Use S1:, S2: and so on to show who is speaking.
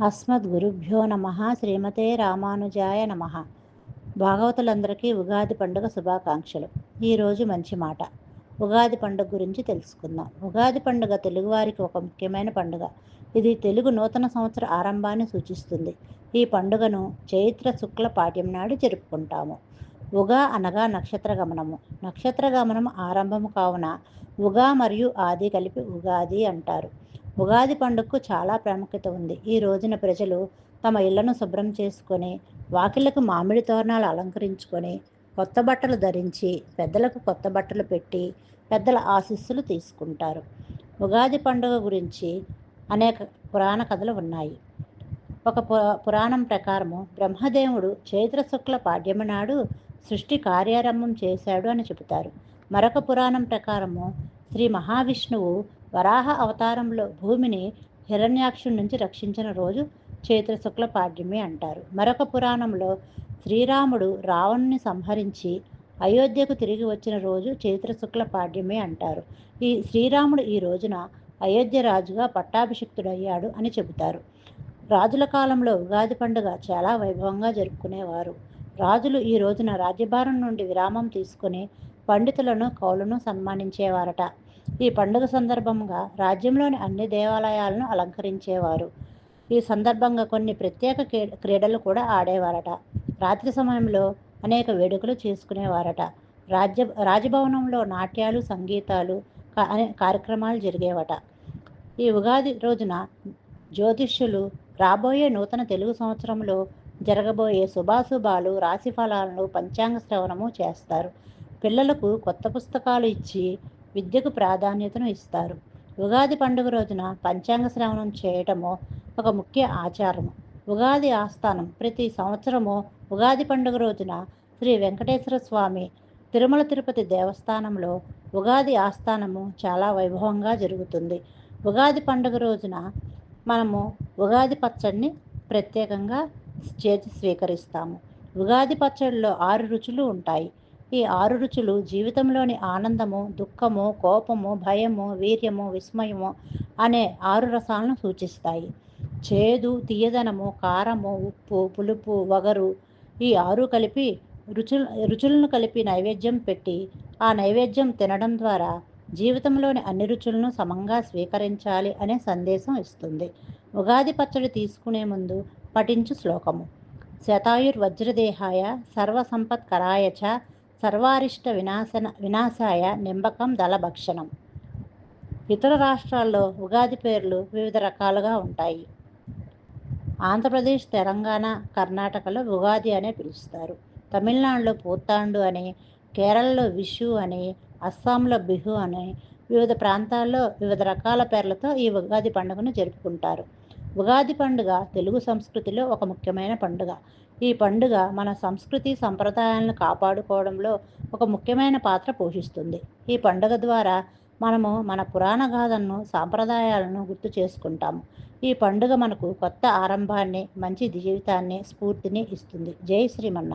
S1: అస్మద్గురుభ్యో నమ. శ్రీమతే రామానుజాయ నమ. భాగవతులందరికీ ఉగాది పండుగ శుభాకాంక్షలు. ఈరోజు మంచి మాట. ఉగాది పండుగ గురించి తెలుసుకుందాం. ఉగాది పండుగ తెలుగువారికి ఒక ముఖ్యమైన పండుగ. ఇది తెలుగు నూతన సంవత్సర ఆరంభాన్ని సూచిస్తుంది. ఈ పండుగను చైత్ర శుక్ల పాఠ్యం నాడు జరుపుకుంటాము. ఉగా అనగా నక్షత్ర గమనము. నక్షత్ర గమనం ఆరంభము కావున ఉగా మరియు ఆది కలిపి ఉగాది అంటారు. ఉగాది పండుగకు చాలా ప్రాముఖ్యత ఉంది. ఈ రోజున ప్రజలు తమ ఇళ్ళను శుభ్రం చేసుకొని వాకిళ్ళకు మామిడి తోరణాలు అలంకరించుకొని కొత్త బట్టలు ధరించి పెద్దలకు కొత్త బట్టలు పెట్టి పెద్దల ఆశీస్సులు తీసుకుంటారు. ఉగాది పండుగ గురించి అనేక పురాణ కథలు ఉన్నాయి. ఒక పురాణం ప్రకారము బ్రహ్మదేవుడు చైత్ర శుక్ల పాడ్యము నాడు సృష్టి కార్యారంభం చేశాడు అని చెబుతారు. మరొక పురాణం ప్రకారము శ్రీ మహావిష్ణువు వరాహ అవతారంలో భూమిని హిరణ్యాక్షుడి నుంచి రక్షించిన రోజు చైత్ర శుక్ల పాడ్యమి అంటారు. మరొక పురాణంలో శ్రీరాముడు రావణుని సంహరించి అయోధ్యకు తిరిగి వచ్చిన రోజు చైత్ర శుక్ల పాడ్యమి అంటారు. ఈ శ్రీరాముడు ఈ రోజున అయోధ్య రాజుగా పట్టాభిషిక్తుడయ్యాడు అని చెబుతారు. రాజుల కాలంలో ఉగాది పండుగ చాలా వైభవంగా జరుపుకునేవారు. రాజులు ఈ రోజున రాజ్యభారం నుండి విరామం తీసుకుని పండితులను కౌలను సన్మానించేవారట. ఈ పండుగ సందర్భంగా రాజ్యంలోని అన్ని దేవాలయాలను అలంకరించేవారు. ఈ సందర్భంగా కొన్ని ప్రత్యేక క్రీడలు కూడా ఆడేవారట. రాత్రి సమయంలో అనేక వేడుకలు చేసుకునేవారట. రాజ్య రాజభవనంలో నాట్యాలు సంగీతాలు కార్యక్రమాలు జరిగేవట. ఈ ఉగాది రోజున జ్యోతిష్యులు రాబోయే నూతన తెలుగు సంవత్సరంలో జరగబోయే శుభాశుభాలు రాశి ఫలాలను పంచాంగ శ్రవణము చేస్తారు. పిల్లలకు కొత్త పుస్తకాలు ఇచ్చి విద్యకు ప్రాధాన్యతను ఇస్తారు. ఉగాది పండుగ రోజున పంచాంగ శ్రవణం చేయటము ఒక ముఖ్య ఆచారము. ఉగాది ఆస్థానం ప్రతి సంవత్సరము ఉగాది పండుగ రోజున శ్రీ వెంకటేశ్వర స్వామి తిరుమల తిరుపతి దేవస్థానంలో ఉగాది ఆస్థానము చాలా వైభవంగా జరుగుతుంది. ఉగాది పండుగ రోజున మనము ఉగాది పచ్చడిని ప్రత్యేకంగా చేతి స్వీకరిస్తాము. ఉగాది పచ్చడిలో ఆరు రుచులు ఉంటాయి. ఈ ఆరు రుచులు జీవితంలోని ఆనందము దుఃఖము కోపము భయము వీర్యము విస్మయము అనే ఆరు రసాలను సూచిస్తాయి. చేదు తీయదనము కారము ఉప్పు పులుపు వగరు ఈ ఆరు కలిపి రుచులు రుచులను కలిపి నైవేద్యం పెట్టి ఆ నైవేద్యం తినడం ద్వారా జీవితంలోని అన్ని రుచులను సమంగా స్వీకరించాలి అనే సందేశం ఇస్తుంది. ఉగాది పచ్చడి తీసుకునే ముందు పఠించు శ్లోకము. శతాయుర్వజ్రదేహాయ సర్వసంపత్కరాయ చ సర్వారిష్ట వినాశన వినాశాయ నింబకం దళభక్షణం ఇతర రాష్ట్రాల్లో ఉగాది పేర్లు వివిధ రకాలుగా ఉంటాయి. ఆంధ్రప్రదేశ్ తెలంగాణ కర్ణాటకలో ఉగాది అనే పిలుస్తారు. తమిళనాడులో పూతాండు అని కేరళలో విషు అని అస్సాంలో బిహు అని వివిధ ప్రాంతాల్లో వివిధ రకాల పేర్లతో ఈ ఉగాది పండుగను జరుపుకుంటారు. ఉగాది పండుగ తెలుగు సంస్కృతిలో ఒక ముఖ్యమైన పండుగ. ఈ పండుగ మన సంస్కృతి సంప్రదాయాలను కాపాడుకోవడంలో ఒక ముఖ్యమైన పాత్ర పోషిస్తుంది. ఈ పండుగ ద్వారా మనము మన పురాణ గాథలను సాంప్రదాయాలను గుర్తు చేసుకుంటాము. ఈ పండుగ మనకు కొత్త ఆరంభాన్ని మంచి జీవితాన్ని స్ఫూర్తిని ఇస్తుంది. జై శ్రీమన్నారాయణ.